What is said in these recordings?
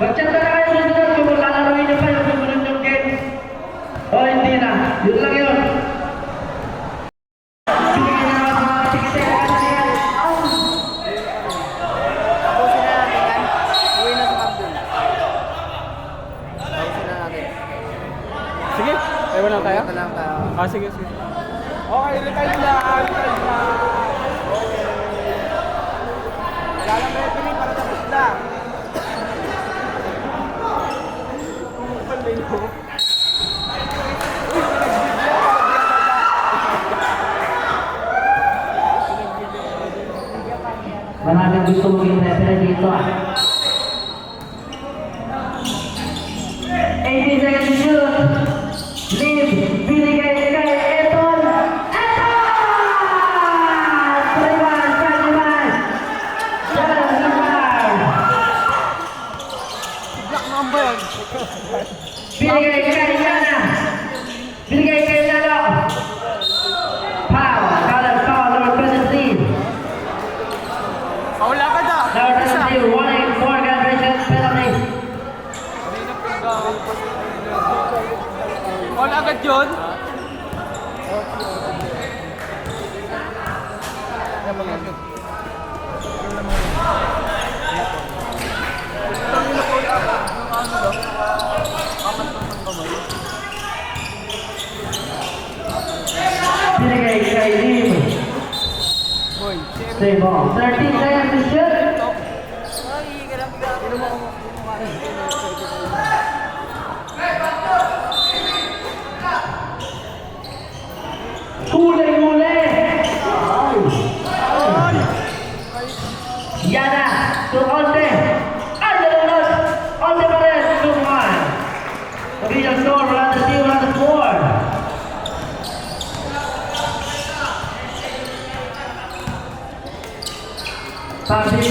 Muchas gusto maging referee dito ah. 18 seconds to shoot. Lead. Binigay kay Eton. Eton! 21, 21. Yan, Lamar. Black number. Binigay kay the ball. 13 seconds to shoot. Kule kule. Yana to Olde. Olde Perez. Olde Perez to Juan. Region score. Score.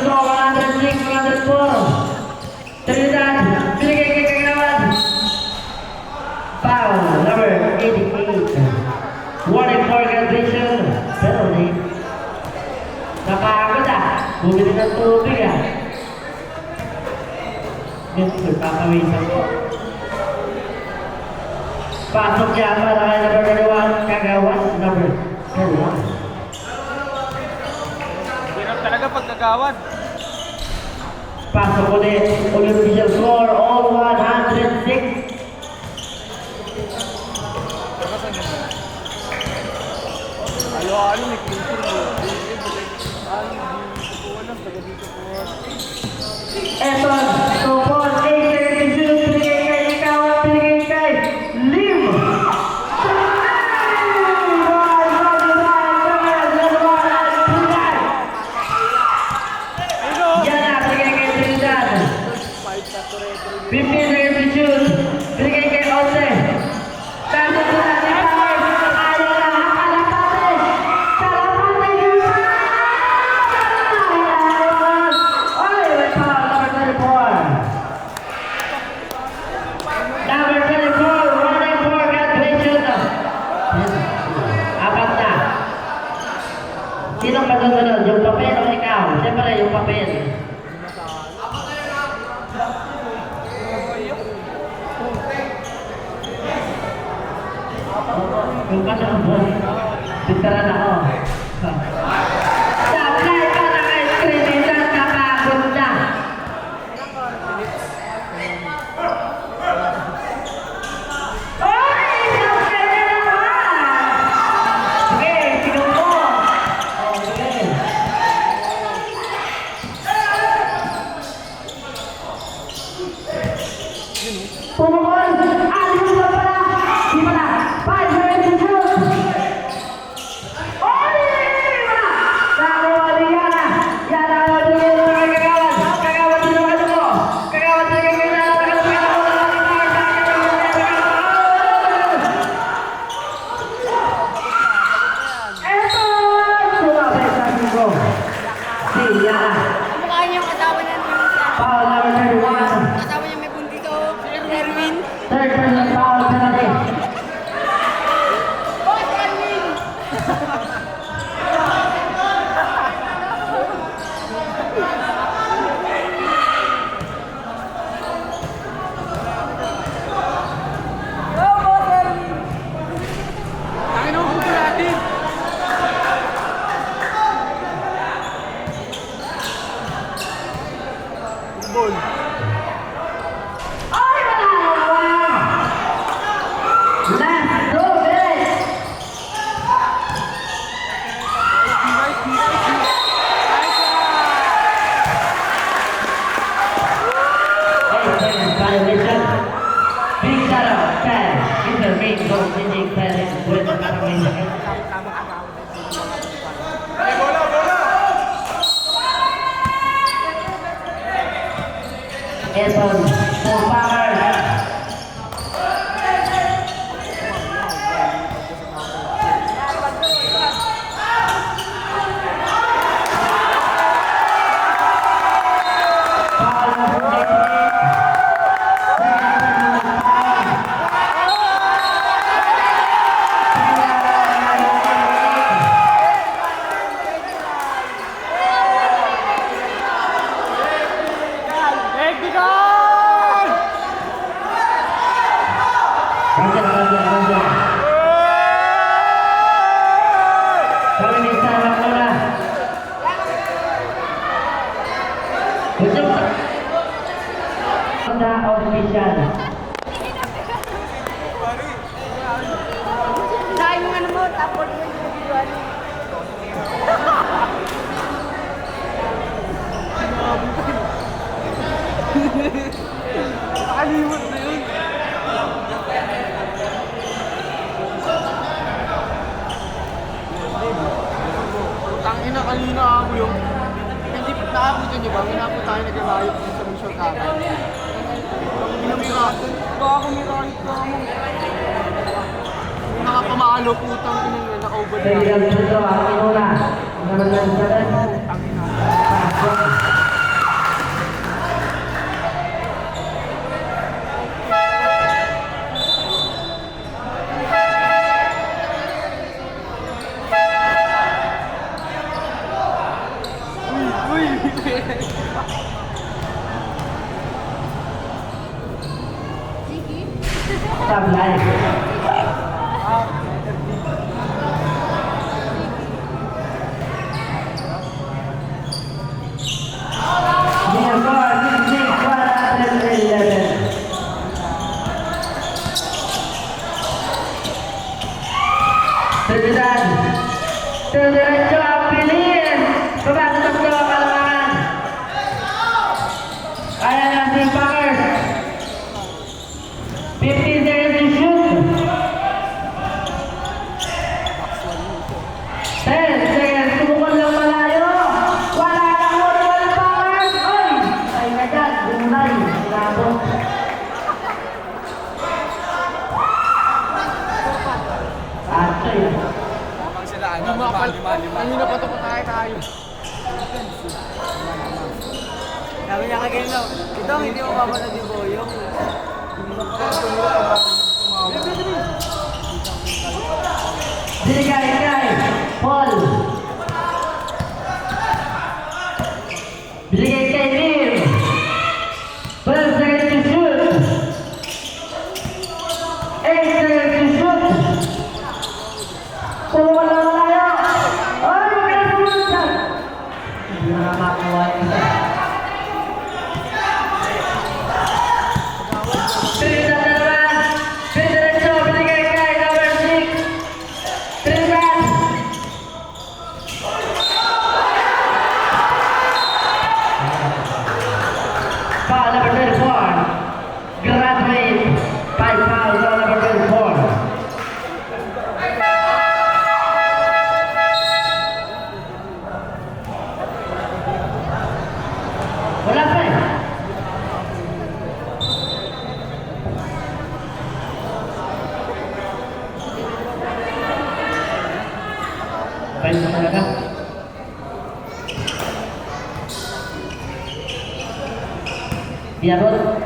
106. 104. Trinidad. Binigay kay Kaganawan. Foul number 88. Warning for graduation. Penalty. Napagod ah. Bumili ng tubig ah. Yes, sir. Papawisan ko. Pasok niya para kay number 21. Kagawan. Number 21. hirap talaga pagkagawad. Pasok ulit. Official score. All 106. Ayo, ano, may clincher mo. Ay, hindi ko alam. Taga dito po. Eton, Topon, Acer, Tijun, binigay kay Ikaw, binigay kay Lim. Ayun o! Yan na, binigay kay Trinidad. 15 seconds to shoot. Binigay kay Onte. Tanto ko na si Pais. Ayaw na, kalapate. Kalapate yung Ay, may foul, number 24. Number 24, running for graduation. Apat na. Sino masusunod? Yung papel o ikaw? Siyempre, yung papel. Yung kasama. Pintaran ako. Supply para kay Trinidad kapagod na. Ay! Supply na naman! এবং ดีครับ Nakalimot na yun. Putang ina, kanina ako yung... Hindi, nakaputin niyo ba? Minapot tayo nag-riot sa Mission Kaka. Minamirakot. Baka kung mirahit ka mo. Yung nakapamalo, putang ina yun. Nakaubad na. Ang ina. Ang ina. Llegué Villarroel.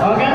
Okay.